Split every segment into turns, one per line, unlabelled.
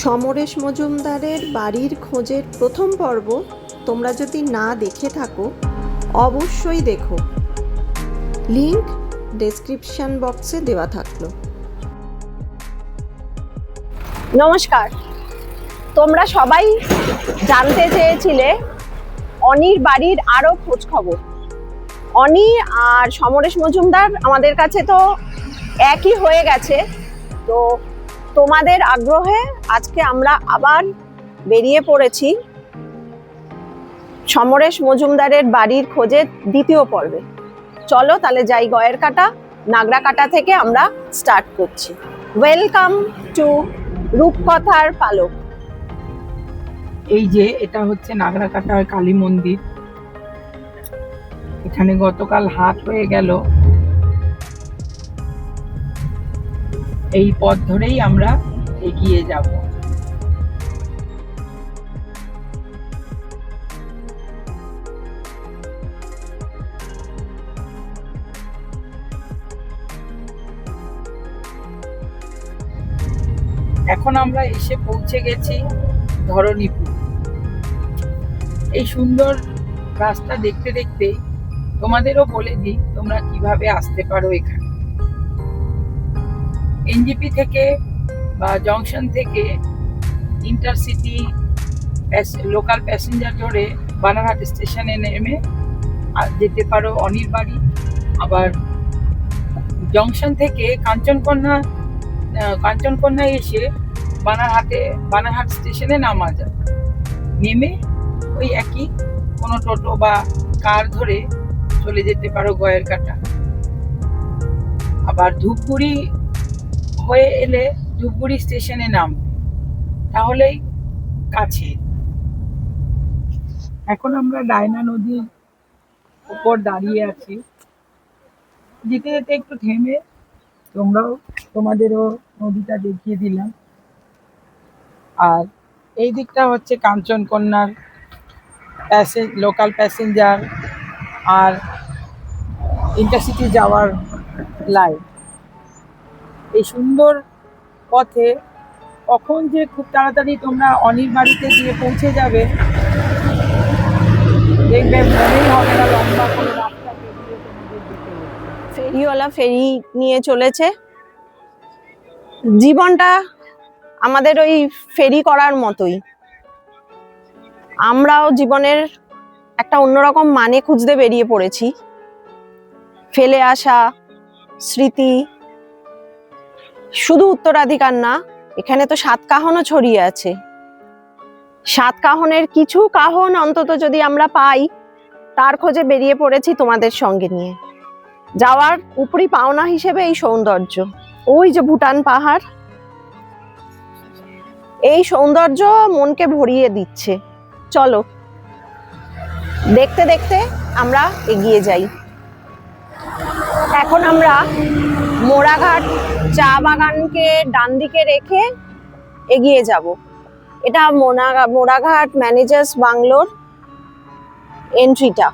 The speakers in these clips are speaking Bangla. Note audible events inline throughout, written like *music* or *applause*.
সমরেশ মজুমদারের বাড়ির খোঁজের প্রথম পর্ব তোমরা যদি না দেখে থাকো, অবশ্যই দেখো। লিংক ডেসক্রিপশন বক্সে দেওয়া থাকল।
নমস্কার। তোমরা সবাই জানতে চেয়েছিলে অনির বাড়ির আরও খোঁজ খবর। অনি আর সমরেশ মজুমদার আমাদের কাছে তো একই হয়ে গেছে, তো তোমাদের আগ্রহে আজকে আমরা আবার বেরিয়ে পড়েছি সমরেশ মজুমদারের বাড়ির খোঁজে দ্বিতীয় পর্বে। চলো তাহলে যাই গয়ের কাটা, নাগরা কাটা থেকে আমরা স্টার্ট করছি। ওয়েলকাম টু রূপকথার পালক।
এই যে এটা হচ্ছে নাগরাকাটার কালী মন্দির। এখানে গতকাল হাট হয়ে গেল। এই পথ ধরেই আমরা এগিয়ে যাব। এখন আমরা এসে পৌঁছে গেছি ধরণীপুর। এই সুন্দর রাস্তা দেখতে দেখতে তোমাদেরও বলে দিই তোমরা কীভাবে আসতে পারো এখানে। এনজিপি থেকে বা জংশন থেকে ইন্টারসিটি লোকাল প্যাসেঞ্জার ধরে বানারহাট স্টেশনে নেমে যেতে পারো অনির বাড়ি। আবার জংশন থেকে কাঞ্চনকন্যা আহ, কাঞ্চনকন্যায় এসে বানারহাটে বানারহাট স্টেশনে নামা যায়। নেমে ওই একই কোনো টোটো বা কার ধরে চলে যেতে পারো গয়ের কাটা আবার ধূপগুড়ি হয়ে এলে ধূপগুড়ি স্টেশনে নাম। তাহলেই কাছে। এখন আমরা ডায়না নদীর উপর দাঁড়িয়ে আছি। যেতে যেতে একটু থেমে তোমরাও তোমাদেরও নদীটা দেখিয়ে দিলাম। আর এই দিকটা হচ্ছে কাঞ্চনকন্যার প্যাসেঞ্জ লোকাল প্যাসেঞ্জার আর ইন্টারসিটি যাওয়ার লাইন। এই সুন্দর পথে কখন যে খুব তাড়াতাড়ি তোমরা অনির বাড়িতে গিয়ে পৌঁছে যাবে, দেখবে মনেই হবে না লম্বা করে।
ফেরিওয়ালা ফেরি নিয়ে চলেছে। জীবনটা আমাদের ওই ফেরি করার মতোই। আমরাও জীবনের একটা অন্যরকম মানে খুঁজতে বেরিয়ে পড়েছি। ফেলে আসা স্মৃতি শুধু উত্তরাধিকার না, এখানে তো সাত কাহনও ছড়িয়ে আছে। সাত কাহনের কিছু কাহন অন্তত যদি আমরা পাই, তার খোঁজে বেরিয়ে পড়েছি তোমাদের সঙ্গে নিয়ে। যাওয়ার উপরি পাওনা হিসেবে এই সৌন্দর্য। ওই যে ভুটান পাহাড়, এই সৌন্দর্য মনকে ভরিয়ে দিচ্ছে। চলো, দেখতে দেখতে আমরা এগিয়ে যাই। এখন আমরা মোড়াঘাট চা বাগানকে ডান দিকে রেখে এগিয়ে যাব। এটা মোনা, মোড়াঘাট ম্যানেজার্স বাংলোর এন্ট্রিটা।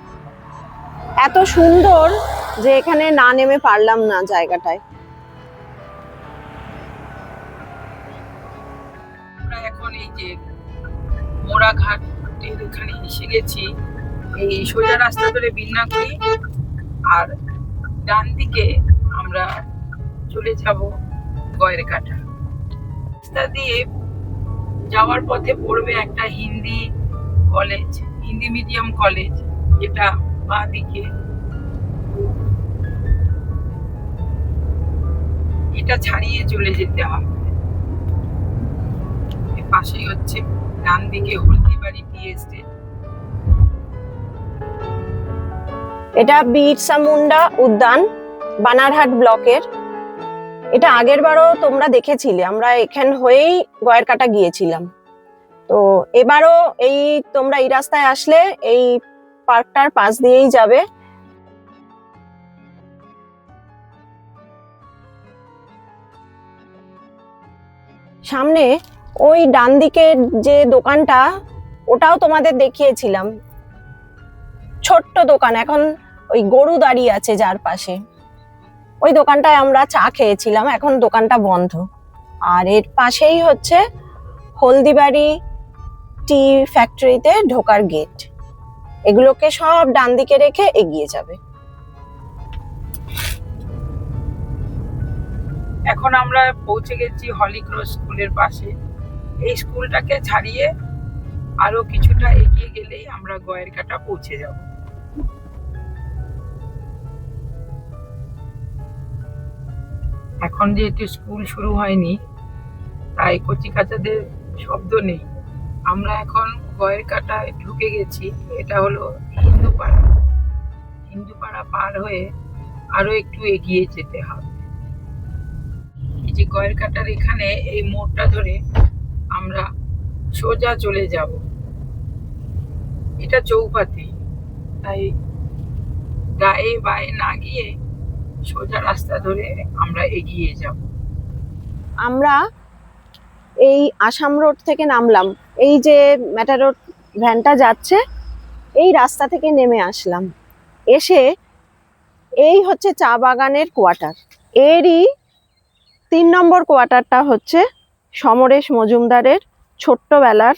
এত সুন্দর যে এখানে না নেমে পারলাম না জায়গাটায়।
এখন এই যে মোড়াঘাটের এখানে এসে গেছি। এই সোজা রাস্তা ধরে বিন্নাগুড়ি আর ডান দিকে আমরা চলে যাব গয়ের কাটা রাস্তা দিয়ে যাওয়ার পথে পড়বে একটা Hindi college Hindi medium college যেটা বাঁ দিকে এটা ছাড়িয়ে চলে যেতে হবে। পাশেই হচ্ছে ডান দিকে হলদিবাড়ি টি
এটা বিরসা মুন্ডা উদ্যান, বানারহাট ব্লকের। এটা আগের বারও তোমরা দেখেছিলে, আমরা এখান হয়েই গয়ের কাটা গিয়েছিলাম। তো এবারও এই তোমরা এই রাস্তায় আসলে এই পার্কটার পাশ দিয়েই যাবে। সামনে ওই ডান দিকের যে দোকানটা, ওটাও তোমাদের দেখিয়েছিলাম। ছোট্ট দোকান, এখন ওই গরু দাঁড়িয়ে আছে যার পাশে। ওই দোকানটায় আমরা চা খেয়েছিলাম, এখন দোকানটা বন্ধ। আর এর পাশেই হচ্ছে হলদিবাড়ি টি ফ্যাক্টরিতে ঢোকার গেট এগুলোকে সব ডান দিকে রেখে এগিয়ে যাবে।
এখন আমরা পৌঁছে গেছি হলিক্রস স্কুলের পাশে। এই স্কুলটাকে ছাড়িয়ে আরও কিছুটা এগিয়ে গেলেই আমরা গয়ের কাটা পৌঁছে যাব। এখন যেহেতু স্কুল শুরু হয়নি, তাই কচি কাচাদের শব্দ নেই। আমরা এখন গয়ের কাটায় ঢুকে গেছি, এটা হলো হিন্দুপাড়া। হিন্দুপাড়া পার হয়ে আরও একটু এগিয়ে যেতে হবে। এই যে গয়ের কাটার এখানে এই মোড়টা ধরে আমরা সোজা চলে যাব। এটা চৌপাতি তাই গায়ে বায়ে না গিয়ে সোজা রাস্তা ধরে আমরা এগিয়ে যাব।
আমরা এই আসাম রোড থেকে নামলাম। এই যে ম্যাটারোড ভ্যানটা যাচ্ছে, এই রাস্তা থেকে নেমে আসলাম। এসে এই হচ্ছে চা বাগানের কোয়ার্টার। এরই তিন নম্বর কোয়ার্টারটা হচ্ছে সমরেশ মজুমদারের ছোট্টবেলার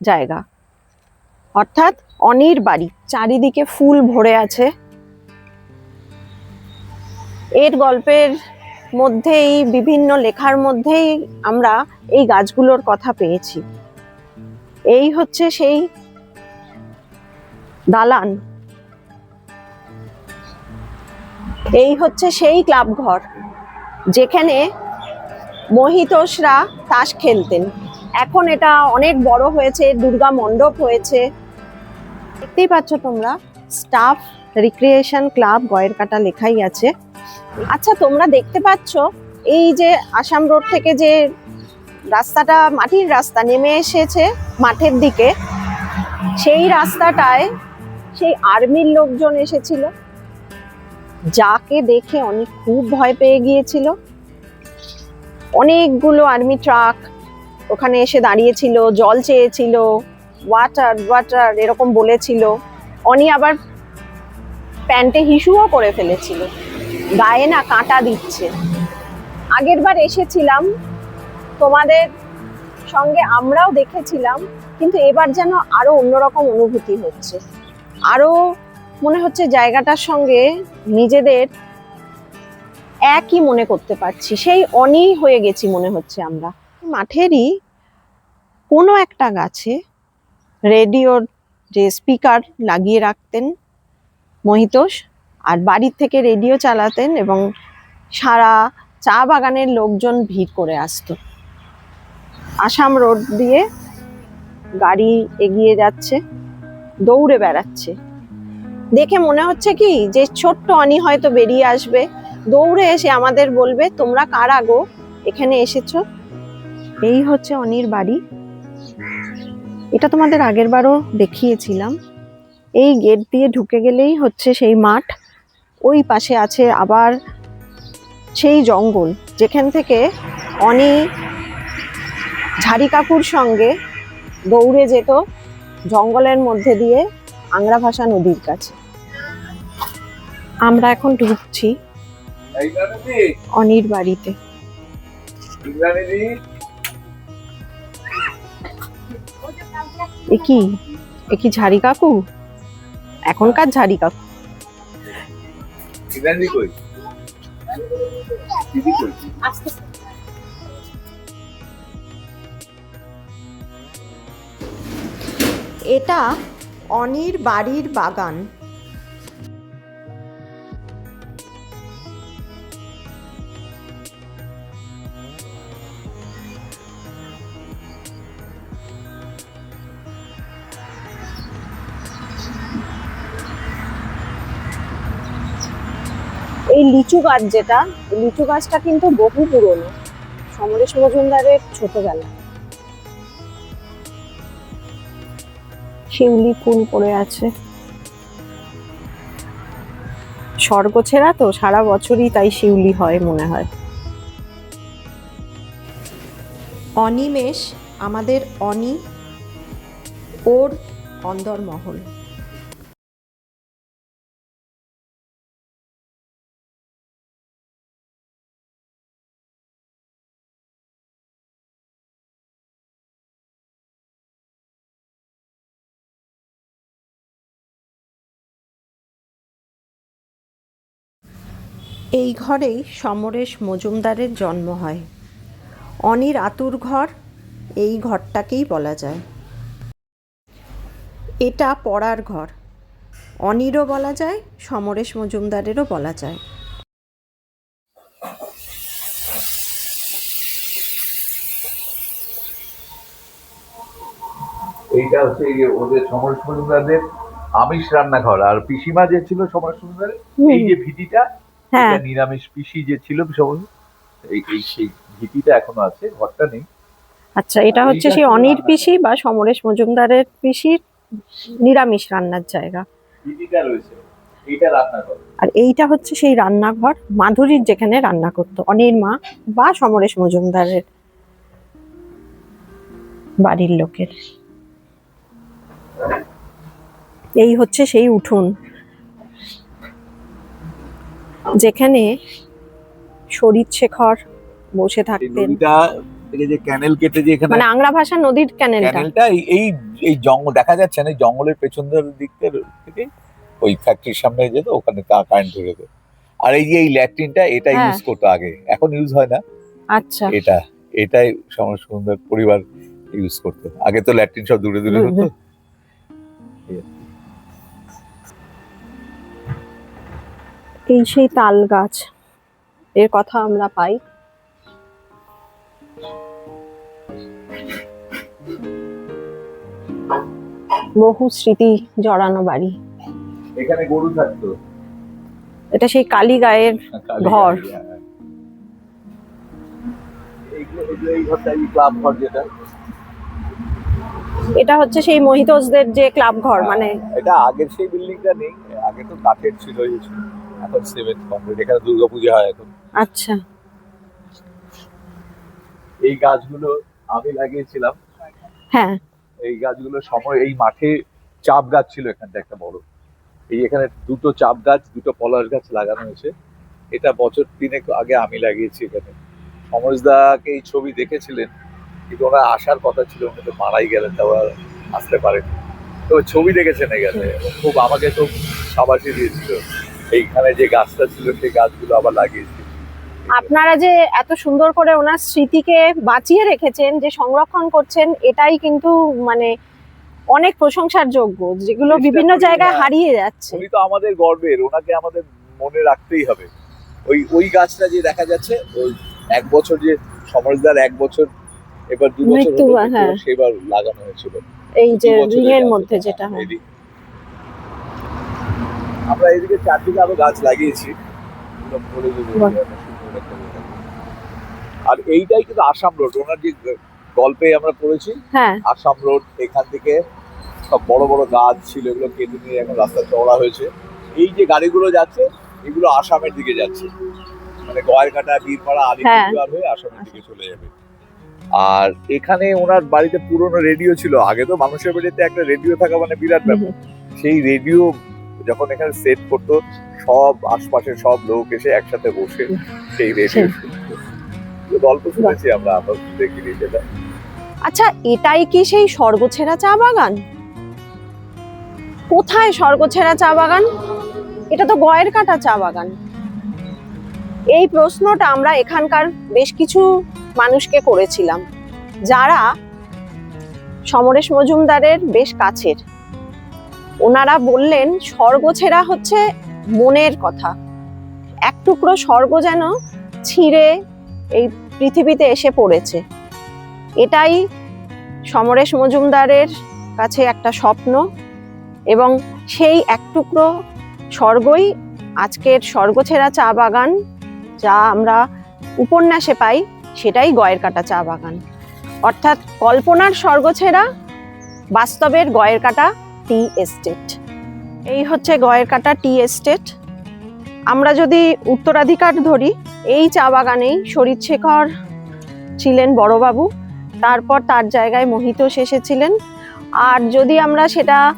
জায়গা। অর্থাৎ অনির বাড়ি। চারিদিকে ফুল ভরে আছে। এর গল্পের মধ্যেই, বিভিন্ন লেখার মধ্যেই আমরা এই গাছগুলোর কথা পেয়েছি। এই হচ্ছে সেই দালান। এই হচ্ছে সেই ক্লাব ঘর, যেখানে মহিতোষরা তাস খেলতেন। এখন এটা অনেক বড় হয়েছে, দুর্গা মণ্ডপ হয়েছে। দেখতেই পাচ্ছ তোমরা, স্টাফ রিক্রিয়েশন ক্লাব গয়ের কাটা লেখাই আছে। আচ্ছা তোমরা দেখতে পাচ্ছ এই যে আসাম রোড থেকে যে রাস্তাটা, মাটির রাস্তা নেমে এসেছে মাঠের দিকে। সেই রাস্তাটায় সেই আর্মির লোকজন এসেছিল, যাকে দেখে অনেক খুব ভয় পেয়ে গিয়েছিল। অনেকগুলো আর্মি ট্রাক ওখানে এসে দাঁড়িয়েছিল, জল চেয়েছিল, ওয়াটার ওয়াটার এরকম বলেছিল। অনি আবার প্যান্টে হিসুও করে ফেলেছিল। গায়ে না কাঁটা দিচ্ছে। আগের বার এসেছিলাম, তোমাদের সঙ্গে আমরাও দেখেছিলাম, কিন্তু এবার যেন আরও অন্যরকম অনুভূতি হচ্ছে। আরও মনে হচ্ছে জায়গাটার সঙ্গে নিজেদের একই মনে করতে পারছি। সেই অনি হয়ে গেছি মনে হচ্ছে আমরা। মাঠেরই কোনো একটা গাছে রেডিওর যে স্পিকার লাগিয়ে রাখতেন মহিতোষ আর বাড়ির থেকে রেডিও চালাতেন এবং সারা চা বাগানের লোকজন ভিড় করে আসতো। আসাম রোড দিয়ে গাড়ি এগিয়ে যাচ্ছে, দৌড়ে বেড়াচ্ছে। দেখে মনে হচ্ছে কি, যে ছোট্ট অনি হয়তো বেরিয়ে আসবে। দৌড়ে এসে আমাদের বলবে, তোমরা কার আগো এখানে এসেছ? এই হচ্ছে অনির বাড়ি। এটা তোমাদের আগের বারও দেখিয়েছিলাম। এই গেট দিয়ে ঢুকে গেলেই হচ্ছে সেই মাঠ। ওই পাশে আছে আবার সেই জঙ্গল, যেখান থেকে অনি ঝাড়ি কাকুর সঙ্গে দৌড়ে যেত জঙ্গলের মধ্যে দিয়ে আংরা ভাষা নদীর কাছে। আমরা এখন ঢুকছি অনির বাড়িতে। এ কি এ কি ঝাড়ি কাকু এখনকার ঝাড়ি কাকু
দিদি কই? দিদি কই?
এটা অনির বাড়ির বাগান।
লিচু গাছ যেটা, লিচু গাছটা কিন্তু বহু পুরনো। সমরেশ মজুমদারের ছোটবেলা। শিউলি ফুল পড়ে আছে। স্বর্গ ছেঁড়া তো, সারা বছরই তাই শিউলি হয় মনে হয়।
অনিমেষ, আমাদের অনি ওর অন্দরমহল। এই ঘরেই সমরেশ মজুমদারের জন্ম হয়। অনির আতুর ঘর এই ঘরটাকেই বলা যায়। এটা পড়ার ঘর। অনিরও বলা যায় সমরেশ মজুমদারেরও বলা যায়।
এইটা হচ্ছে ওদের সমরেশ মজুমদারদের আমিষ রান্নাঘর আর পিসিমা যে ছিল সমরেশ মজুমদারের এই যে ভিটিটা
হ্যাঁ।
নিরামিষ পিসি যে ছিল এই এই সেই ভিটিটা এখনও আছে ঘরটা নেই।
আচ্ছা এটা হচ্ছে সেই অনির পিসি বা সমরেশ মজুমদারের পিসির নিরামিষ রান্নার জায়গা।
ভিটিটা রয়েছে এইটা রান্নাঘর
আর এইটা হচ্ছে সেই রান্নাঘর মাধুরীর যেখানে রান্না করতো অনির মা বা সমরেশ মজুমদারের বাড়ির লোকের। এই হচ্ছে সেই উঠোন। যেখানে শরীর শেখর বসে থাকতেন।
যে ক্যানেল কেটে যে এখানে
মানে আংরা ভাষা নদীর ক্যানেলটা
ক্যানেলটা এই এই জঙ্গল দেখা যাচ্ছে না জঙ্গলের পেছন দিক থেকে ওই ফ্যাক্টরির সামনে যেত ওখানে তা কারেন্ট ধরে যেত। আর এই যে এই ল্যাট্রিনটা এটা
হ্যাঁ।
ইউজ করতো আগে। এখন ইউজ হয় না।
আচ্ছা।
এটা এটাই সমর সুন্দর পরিবার ইউজ করতো আগে তো ল্যাট্রিন সব দূরে দূরে হতো।
এই সেই তাল গাছ এর কথা আমরা পাই বহু স্মৃতি জড়ানো বাড়ি
এখানে গরু থাকতো
এটা সেই কালী গায়ের ঘর।
হ্যাঁ।
এটা হচ্ছে সেই মহিতোষদের যে ক্লাব ঘর মানে
এটা আগের সেই বিল্ডিংটা নেই আগে তো কাঠের ছিল এই ছিল। এখন কমপ্লিট এখানে দুর্গাপূজা হয় এখন।
আচ্ছা।
এই গাছগুলো আমি লাগিয়েছিলাম।
হ্যাঁ।
এই গাছগুলো সময় এই মাঠে চাপ গাছ ছিল এখানটা একটা বড়। এই এখানে দুটো চাপ গাছ দুটো পলাশ গাছ লাগানো হয়েছে। এটা বছর তিনেক আগে আমি লাগিয়েছি এখানে। সমজদাকে এই ছবি দেখেছিলেন কিন্তু ওরা আসার কথা ছিল উনি তো মারাই গেলেন তা ওরা আসতে পারেন তো ছবি দেখেছেন এখানে। খুব আমাকে তো সাবাসি দিয়েছিল। এইখানে যে গাছটা ছিল সেই গাছগুলো আবার লাগিয়েছি
আপনারা যে এত সুন্দর করে ওনার স্মৃতিকে বাঁচিয়ে রেখেছেন যে সংরক্ষণ করছেন এটাই কিন্তু মানে অনেক প্রশংসার যোগ্য যেগুলো বিভিন্ন জায়গায়
হ্যাঁ।
হারিয়ে যাচ্ছে
উনি তো আমাদের গর্বের ওনাকে আমাদের মনে রাখতেই হবে ওই ওই গাছটা যে দেখা যাচ্ছে ওই এক বছর যে সমরদার এক বছর এবার দু বছর
হ্যাঁ।
সেবার লাগানো হয়েছিল
এই যে রিং এর মধ্যে যেটা হয়
এদিক। আমরা এদিকে চারদিকে আরও গাছ লাগিয়েছি। আর এইটাই কিন্তু আসাম রোড। ওনার যে গল্পে আমরা পড়েছি
হ্যাঁ।
আসাম রোড এখান থেকে সব বড় বড় গাছ ছিল এগুলো কেটে নিয়ে এখন রাস্তা চওড়া হয়েছে। এই যে গাড়িগুলো যাচ্ছে এগুলো আসামের দিকে যাচ্ছে। মানে গয়েরকাটা বীরপাড়া আলিপুরদুয়ার হয়ে। আসামের দিকে চলে যাবে। আর এখানে ওনার বাড়িতে পুরনো রেডিও ছিল। আগে তো মানুষের বাড়িতে একটা রেডিও থাকা মানে বিরাট ব্যাপার। সেই রেডিও যখন এখানে সেট করতো সব আশপাশের সব লোক এসে একসাথে বসে সেই *laughs* রেডিও গল্প শুনেছি আমরা আমরা দেখিনি সেটা।
আচ্ছা এটাই কি সেই স্বর্গছেরা চা বাগান? কোথায় স্বর্গছেরা চা বাগান? এটা তো গয়ের কাটা চা বাগান। এই প্রশ্নটা আমরা এখানকার বেশ কিছু মানুষকে করেছিলাম যারা সমরেশ মজুমদারের বেশ কাছের। ওনারা বললেন স্বর্গছেরা হচ্ছে মনের কথা। এক টুকরো স্বর্গ যেন ছিঁড়ে এই পৃথিবীতে এসে পড়েছে। এটাই সমরেশ মজুমদারের কাছে একটা স্বপ্ন এবং সেই এক টুকরো স্বর্গই আজকের স্বর্গছেরা চা বাগান যা আমরা উপন্যাসে পাই, সেটাই গয়ের কাটা চা বাগান। অর্থাৎ কল্পনার স্বর্গছেরা বাস্তবের গয়ের কাটা টি এস্টেট। এই হচ্ছে গয়ের কাটা টি এস্টেট। আমরা যদি উত্তরাধিকার ধরি, এই চা বাগানেই শরীরশেখর ছিলেন বড়বাবু। তারপর তার জায়গায় মোহিতোষ এসেছিলেন। আর যদি আমরা সেটা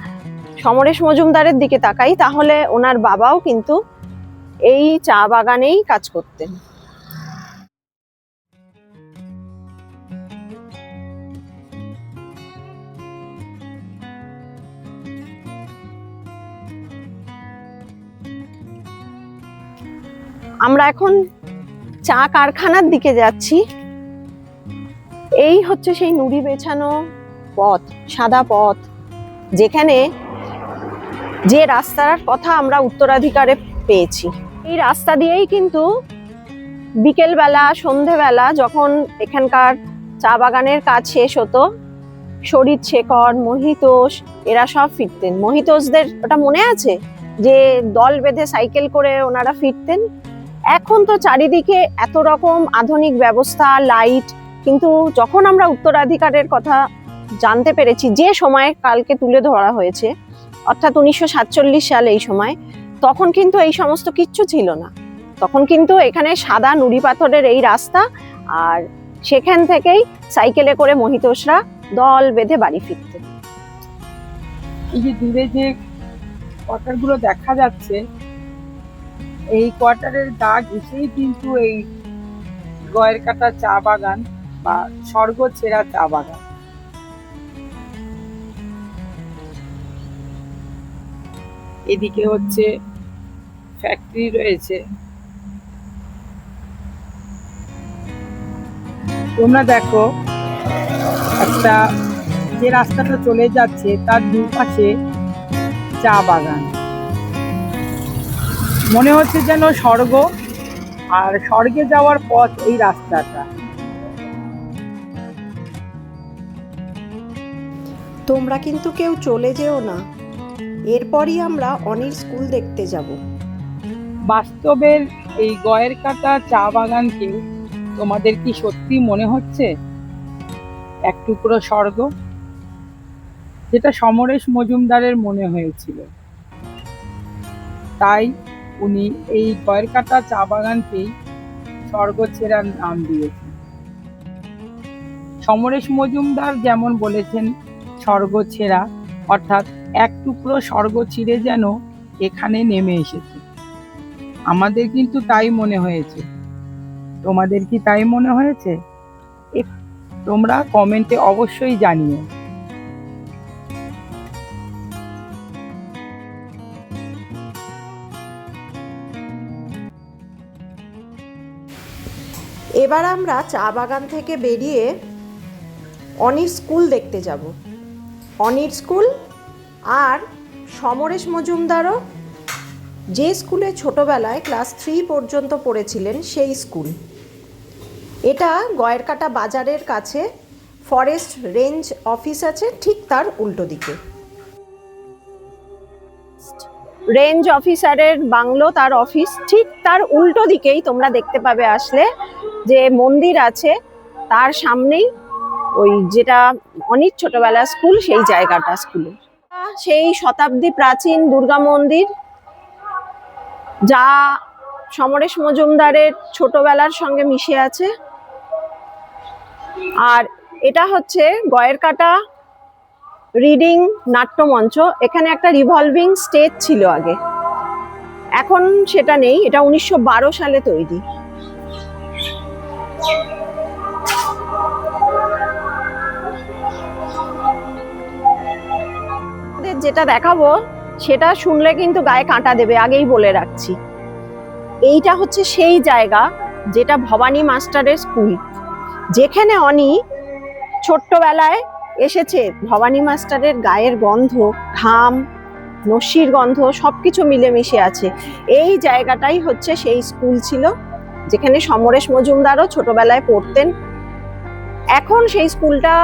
সমরেশ মজুমদারের দিকে তাকাই, তাহলে ওনার বাবাও কিন্তু এই চা বাগানেই কাজ করতেন। আমরা এখন চা কারখানার দিকে যাচ্ছি। এই হচ্ছে সেই নুড়ি বেছানো পথ, সাদা পথ, যেখানে যে রাস্তার কথা আমরা উত্তরাধিকারে পেয়েছি। এই রাস্তা দিয়েই কিন্তু বিকেলবেলা, সন্ধেবেলা যখন এখানকার চা বাগানের কাজ শেষ হতো, শরীর শেখর, মহিতোষ, এরা সব ফিরতেন। মহিতোষদের ওটা মনে আছে? যে দল বেঁধে সাইকেল করে ওনারা ফিরতেন? এখন তো চারিদিকে এত রকম আধুনিক ব্যবস্থা লাইট কিন্তু যখন আমরা উত্তরাধিকারের কথা জানতে পেরেছি, যে সময় কালকে তুলে ধরা হয়েছে, অর্থাৎ উনিশশো সাতচল্লিশ সালে এই সময়, তখন কিন্তু এই সমস্ত কিচ্ছু ছিল না। তখন কিন্তু এখানে সাদা নুড়ি পাথরের এই রাস্তা আর সেখান থেকেই সাইকেলে করে মহিতোষরা দল বেঁধে বাড়ি ফিরতেন
এই যে দূরে যে কোয়ার্টারগুলো দেখা যাচ্ছে এই কোয়ার্টারের দাগ এসেই কিন্তু এই গয়ের কাটা চা বাগান বা স্বর্গ ছেঁড়া চা বাগান। এদিকে হচ্ছে ফ্যাক্টরি রয়েছে। তোমরা দেখো, একটা যে রাস্তাটা চলে যাচ্ছে, তার দুপাশে চা বাগান। মনে হচ্ছে যেন স্বর্গ আর স্বর্গে যাওয়ার পথ এই রাস্তাটা।
তোমরা কিন্তু কেউ চলে যেও না। এরপরই আমরা অনির স্কুল দেখতে যাব।
বাস্তবের এই গয়ের কাটা চা বাগানকে তোমাদের কি সত্যি মনে হচ্ছে? এক টুকরো স্বর্গ? যেটা সমরেশ মজুমদারের মনে হয়েছিল। তাই উনি এই গয়েরকাটা চা বাগানকেই স্বর্গ ছেড়ার নাম দিয়েছেন। সমরেশ মজুমদার যেমন বলেছেন, স্বর্গ ছেঁড়া, অর্থাৎ এক টুকরো স্বর্গ ছিঁড়ে যেন এখানে নেমে এসেছে। আমাদের কিন্তু তাই মনে হয়েছে। তোমাদের কি তাই মনে হয়েছে? তোমরা কমেন্টে অবশ্যই জানিও।
এবার আমরা চা বাগান থেকে বেরিয়ে অনির স্কুল দেখতে যাব। অনির স্কুল আর সমরেশ মজুমদারও যে স্কুলে ছোটবেলায় ক্লাস থ্রি পর্যন্ত পড়েছিলেন সেই স্কুল। এটা গয়েরকাটা বাজারের কাছে ফরেস্ট রেঞ্জ অফিস আছে, ঠিক তার উল্টো দিকে।
রেঞ্জ অফিসারের বাংলো, তার অফিস ঠিক তার উল্টো দিকেই তোমরা দেখতে পাবে আসলে যে মন্দির আছে, তার সামনেই ওই যেটা অনেক ছোটবেলা স্কুল সেই জায়গাটা স্কুলে সেই শতাব্দী প্রাচীন দুর্গা মন্দির, যা সমরেশ মজুমদারের ছোটবেলার সঙ্গে মিশে আছে। আর এটা হচ্ছে গয়ের কাটা রিডিং নাট্যমঞ্চ, এখানে একটা রিভলভিং স্টেজ ছিল আগে। এখন সেটা নেই, এটা উনিশশো বারো সালে তৈরি। যেটা দেখাবো, সেটা শুনলে কিন্তু গায়ে কাঁটা দেবে, আগেই বলে রাখছি। এইটা হচ্ছে সেই জায়গা যেটা ভবানী মাস্টারের স্কুল। যেখানে অনি ছোট্টবেলায় এসেছে। ভবানী মাস্টারের গায়ের গন্ধ, ঘাম নস্যির গন্ধ, সবকিছু মিলেমিশে আছে। এই জায়গাটাই হচ্ছে সেই স্কুল ছিল, যেখানে সমরেশ মজুমদারও ছোটবেলায় পড়তেন। এখন সেই স্কুলটা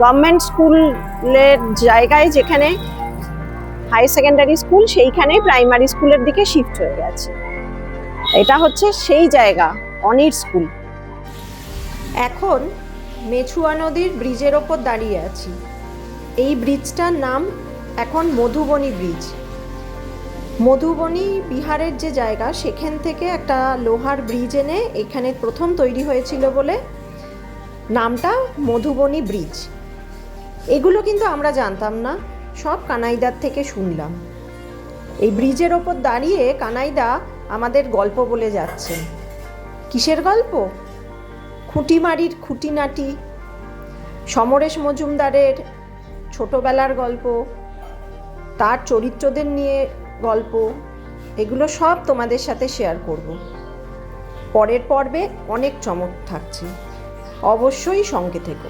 গভর্নমেন্ট স্কুলের জায়গায় যেখানে হাই সেকেন্ডারি স্কুল, সেইখানেই প্রাইমারি স্কুলের দিকে শিফট হয়ে গেছে। এটা হচ্ছে সেই জায়গা, অনির স্কুল।
এখন মেছুয়া নদীর ব্রিজের ওপর দাঁড়িয়ে আছি। এই ব্রিজটার নাম এখন মধুবনী ব্রিজ। মধুবনী বিহারের যে জায়গা, সেখান থেকে একটা লোহার ব্রিজ এনে এখানে প্রথম তৈরি হয়েছিল বলে নামটা মধুবনী ব্রিজ। এগুলো কিন্তু আমরা জানতাম না, সব কানাইদার থেকে শুনলাম। এই ব্রিজের ওপর দাঁড়িয়ে কানাইদা আমাদের গল্প বলে যাচ্ছেন কিসের গল্প? খুঁটিমারির খুঁটিনাটি, সমরেশ মজুমদারের ছোটবেলার গল্প, তার চরিত্রদের নিয়ে গল্প, এগুলো সব তোমাদের সাথে শেয়ার করব। পরের পর্বে অনেক চমক থাকছে। অবশ্যই সঙ্গে থেকো।